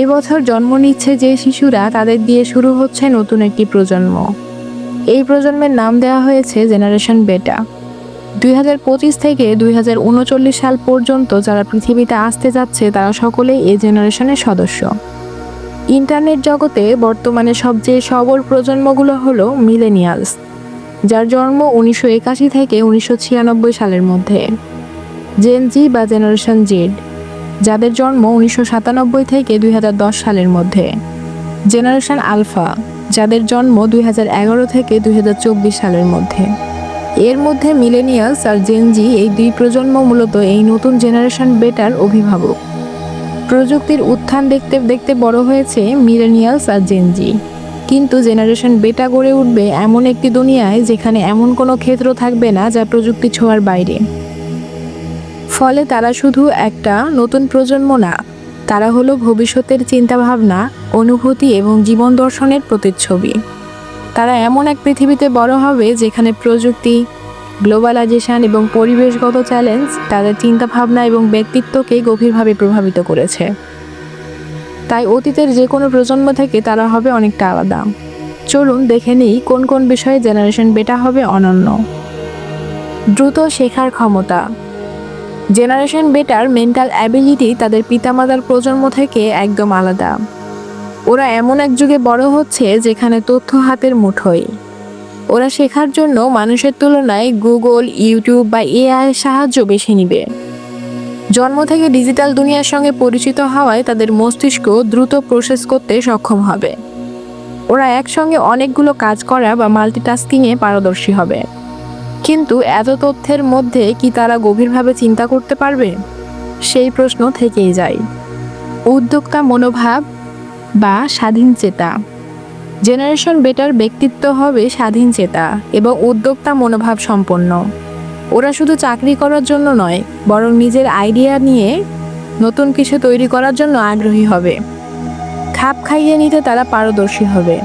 এই বছর জন্ম নিচ্ছে যে শিশুরা, তাদের দিয়ে শুরু হচ্ছে নতুন একটি প্রজন্ম। এই প্রজন্মের নাম দেওয়া হয়েছে জেনারেশন বেটা দুই হাজার পঁচিশ থেকে দুই হাজার উনচল্লিশ সাল পর্যন্ত যারা পৃথিবীতে আসতে যাচ্ছে, তারা সকলেই এই জেনারেশনের সদস্য। ইন্টারনেট জগতে বর্তমানে সবচেয়ে সবল প্রজন্মগুলো হলো মিলেনিয়ালস যার জন্ম উনিশশো একাশি থেকে উনিশশো ছিয়ানব্বই সালের মধ্যে। জেনজি বা জেনারেশন জেড যাদের জন্ম উনিশশো সাতানব্বই থেকে দুই হাজার দশ সালের মধ্যে। জেনারেশন আলফা, যাদের জন্ম দুই থেকে দুই হাজার চব্বিশ সালের মধ্যে। এর মধ্যে মিলেনিয়ালস আর জেনজি এই দুই প্রজন্ম মূলত এই নতুন জেনারেশন বেটার অভিভাবক। প্রযুক্তির উত্থান দেখতে দেখতে বড় হয়েছে মিলেনিয়ালস আর জেনজি কিন্তু জেনারেশন বেটা গড়ে উঠবে এমন একটি দুনিয়ায় যেখানে এমন কোনো ক্ষেত্র থাকবে না যা প্রযুক্তি ছোঁয়ার বাইরে। ফলে তারা শুধু একটা নতুন প্রজন্ম না, তারা হলো ভবিষ্যতের চিন্তাভাবনা, অনুভূতি এবং জীবন দর্শনের প্রতিচ্ছবি। তারা এমন এক পৃথিবীতে বড় হবে যেখানে প্রযুক্তি, গ্লোবালাইজেশন এবং পরিবেশগত চ্যালেঞ্জ তাদের চিন্তাভাবনা এবং ব্যক্তিত্বকে গভীরভাবে প্রভাবিত করেছে। তাই অতীতের যে কোনো প্রজন্ম থেকে তারা হবে অনেকটা আলাদা। চলুন দেখে নিই কোন কোন বিষয়ে জেনারেশন বেটা হবে অনন্য। দ্রুত শেখার ক্ষমতা। জেনারেশন বেটার মেন্টাল অ্যাবিলিটি তাদের পিতামাতার প্রজন্ম থেকে একদম আলাদা। ওরা এমন এক যুগে বড় হচ্ছে যেখানে তথ্য হাতের মুঠোয়। ওরা শেখার জন্য মানুষের তুলনায় গুগল, ইউটিউব বা এআই সাহায্য বেছে নিবে। জন্ম থেকে ডিজিটাল দুনিয়ার সঙ্গে পরিচিত হওয়ায় তাদের মস্তিষ্ক দ্রুত প্রসেস করতে সক্ষম হবে। ওরা একসঙ্গে অনেকগুলো কাজ করা বা মাল্টিটাস্কিংয়ে পারদর্শী হবে। কিন্তু এত তথ্যের মধ্যে কি তারা গভীরভাবে চিন্তা করতে পারবে? সেই প্রশ্ন থেকেই যায়। উদ্যোক্তা মনোভাব বা স্বাধীন চেতা। জেনারেশন বেটার ব্যক্তিত্ব হবে স্বাধীন চেতা এবং উদ্যোক্তা মনোভাব সম্পন্ন। ওরা শুধু চাকরি করার জন্য নয়, বরং নিজের আইডিয়া নিয়ে নতুন কিছু তৈরি করার জন্য আগ্রহী হবে। খাপ খাইয়ে নিতে তারা পারদর্শী হবে।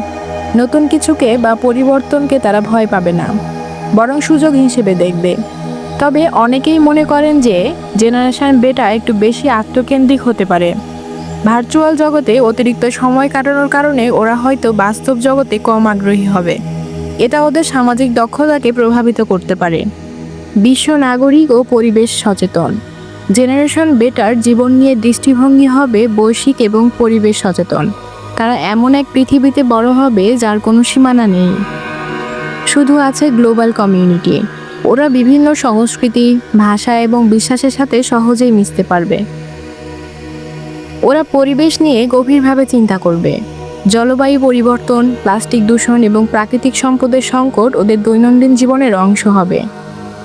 নতুন কিছুকে বা পরিবর্তনকে তারা ভয় পাবে না। বরং সুযোগ হিসেবে দেখবে। তবে অনেকেই মনে করেন যে জেনারেশন বেটা একটু বেশি আত্মকেন্দ্রিক হতে পারে। ভার্চুয়াল জগতে অতিরিক্ত সময় কাটানোর কারণে ওরা হয়তো বাস্তব জগতে কম আগ্রহী হবে। এটা ওদের সামাজিক দক্ষতাকে প্রভাবিত করতে পারে। বিশ্ব নাগরিক ও পরিবেশ সচেতন। জেনারেশন বেটার জীবন নিয়ে দৃষ্টিভঙ্গি হবে বৈশ্বিক এবং পরিবেশ সচেতন। তারা এমন এক পৃথিবীতে বড় হবে যার কোনো সীমানা নেই। শুধু আছে গ্লোবাল কমিউনিটি। ওরা বিভিন্ন সংস্কৃতি, ভাষা এবং বিশ্বাসের সাথে সহজেই মিশতে পারবে। ওরা পরিবেশ নিয়ে গভীরভাবে চিন্তা করবে। জলবায়ু পরিবর্তন, প্লাস্টিক দূষণ এবং প্রাকৃতিক সম্পদের সংকট ওদের দৈনন্দিন জীবনের অংশ হবে।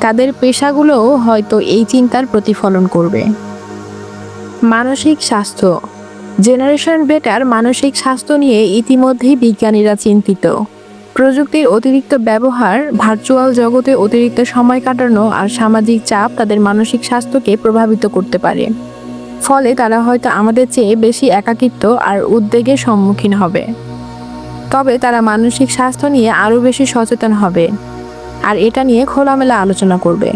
তাদের পেশাগুলোও হয়তো এই চিন্তার প্রতিফলন করবে। মানসিক স্বাস্থ্য। জেনারেশন বেটার মানসিক স্বাস্থ্য নিয়ে ইতিমধ্যেই বিজ্ঞানীরা চিন্তিত। প্রযুক্তির অতিরিক্ত ব্যবহার ভার্চুয়াল জগতে অতিরিক্ত সময় কাটানো আর সামাজিক চাপ তাদের মানসিক স্বাস্থ্যকে প্রভাবিত করতে পারে। ফলে তারা হয়তো আমাদের চেয়ে বেশি একাকিত্ব আর উদ্বেগের সম্মুখীন হবে। তবে তারা মানসিক স্বাস্থ্য নিয়ে আরও বেশি সচেতন হবে। আর এটা নিয়ে খোলামেলা আলোচনা করবে।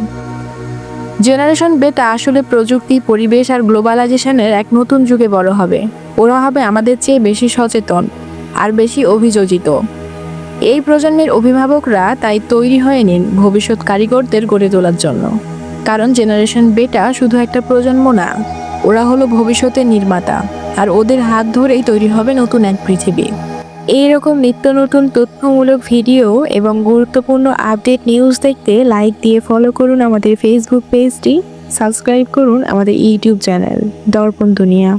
জেনারেশন বেটা আসলে প্রযুক্তি, পরিবেশ আর গ্লোবালাইজেশনের এক নতুন যুগে বড় হবে। ওরা হবে আমাদের চেয়ে বেশি সচেতন আর বেশি অভিযোজিত। এই প্রজন্মের অভিভাবকরা তাই তৈরি হয়ে নিন ভবিষ্যৎ কারিগরদের গড়ে তোলার জন্য। কারণ জেনারেশন বেটা শুধু একটা প্রজন্ম না, ওরা হলো ভবিষ্যতের নির্মাতা, আর ওদের হাত ধরেই তৈরি হবে নতুন এক পৃথিবী। এইরকম নিত্য নতুন তথ্যমূলক ভিডিও এবং গুরুত্বপূর্ণ আপডেট নিউজ দেখতে লাইক দিয়ে ফলো করুন আমাদের ফেসবুক পেজটি সাবস্ক্রাইব করুন আমাদের ইউটিউব চ্যানেল দর্পণ দুনিয়া।